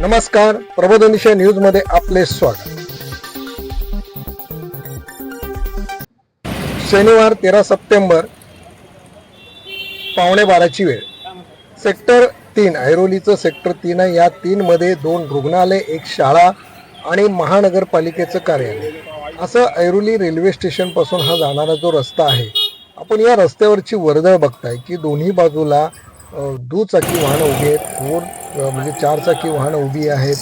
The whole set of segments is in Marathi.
नमस्कार. प्रबोधनिशा न्यूजमध्ये आपले स्वागत. शनिवार तेरा सप्टेंबर पावणे बाराची वेळ. सेक्टर तीन ऐरोलीचं सेक्टर तीन आहे या तीनमध्ये दोन रुग्णालय एक शाळा आणि महानगरपालिकेचं कार्यालय. असं ऐरोली रेल्वे स्टेशनपासून हा जाणारा जो रस्ता आहे आपण या रस्त्यावरची वर्दळ बघताय की दोन्ही बाजूला दुचाकी वाहनं उभी आहेत. फोर म्हणजे चारचाकी वाहनं उभी आहेत.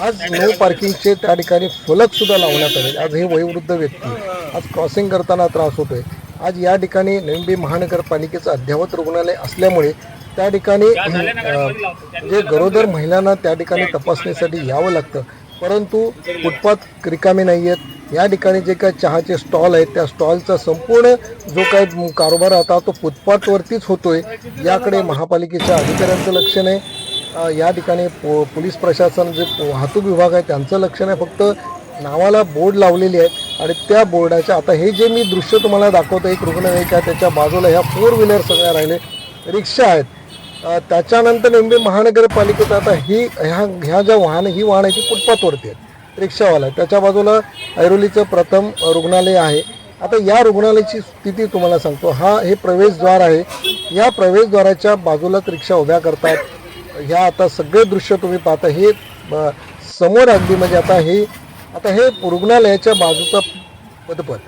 आज नो पार्किंगचे त्या ठिकाणी फलकसुद्धा लावण्यात आले. आज हे वयोवृद्ध व्यक्ती आज क्रॉसिंग करताना त्रास होतोय. आज या ठिकाणी नवी महानगरपालिकेचं अद्ययावत रुग्णालय असल्यामुळे त्या ठिकाणी जे म्हणजे गरोदर महिलांना त्या ठिकाणी तपासणीसाठी यावं लागतं. परंतु फुटपाथ रिकामे नाही आहेत या ठिकाणी जे काय चहाचे स्टॉल आहेत त्या स्टॉलचा संपूर्ण जो काय कारभार आता तो फुटपाथवरतीच होतोय. याकडे महापालिकेच्या अधिकाऱ्यांचं लक्ष नाही. या ठिकाणी पो पोलीस प्रशासन जे वाहतूक विभाग आहे त्यांचं लक्ष नाही फक्त नावाला बोर्ड लावलेली आहे आणि त्या बोर्डाच्या आता हे जे मी दृश्य तुम्हाला दाखवतो एक रुग्णवाहिका त्याच्या बाजूला ह्या फोर व्हीलर सगळ्या राहिले रिक्षा आहेत. त्याच्यानंतर नेमके महानगरपालिकेत आता ही ह्या ह्या ज्या वाहनं ही वाहनं आहे ती फुटपाथवरती आहेत. रिक्षावाला आहे. त्याच्या बाजूला ऐरोलीचं प्रथम रुग्णालय आहे. आता या रुग्णालयाची स्थिती तुम्हाला सांगतो. हा हे प्रवेशद्वार आहे. या प्रवेशद्वाराच्या बाजूलाच रिक्षा उभ्या करतात. ह्या आता सगळे दृश्य तुम्ही पाहता हे समोर अगदी म्हणजे आता हे आता हे रुग्णालयाच्या बाजूचा पदपथ.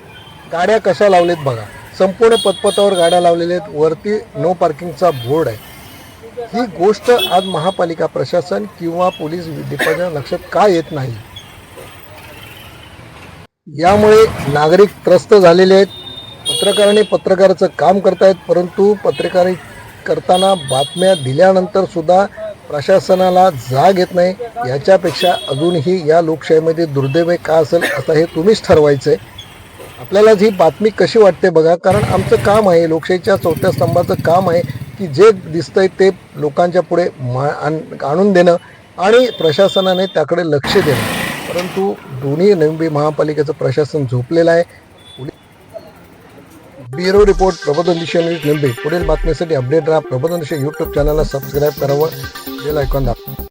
गाड्या कशा लावलेत बघा. संपूर्ण पदपथावर गाड्या लावलेल्या आहेत. वरती नो पार्किंगचा बोर्ड आहे. ही गोष्ट आज महापालिका प्रशासन किंवा पोलीस डिपार्टमेंट लक्षात का येत नाही? यामुळे नागरिक त्रस्त झालेले आहेत. पत्रकारांनी पत्रकाराचं काम करतायत परंतु पत्रकारी करताना बातम्या दिल्यानंतर सुद्धा प्रशासनाला जाग येत नाही. याच्यापेक्षा अजूनही या लोकशाहीमध्ये दुर्दैव का असेल असं हे तुम्हीच ठरवायचं आहे आपल्याला ही बातमी कशी वाटते बघा कारण आमचं काम आहे लोकशाहीच्या चौथ्या स्तंभाचं काम आहे की जे दिसतंय ते लोकांच्या पुढे मा आण- आणून देणं आणि प्रशासनाने त्याकडे लक्ष देणं. परंतु दोन्ही नवी महापालिकेचं प्रशासन झोपलेलं आहे. ब्युरो रिपोर्ट प्रबोधन दिशा न्यूज निंबे पुढील बातमीसाठी अपडेट राहा. प्रबोधन दिशा यूट्यूब चॅनलला सबस्क्राईब करावं. बेल ऐकून दाखवा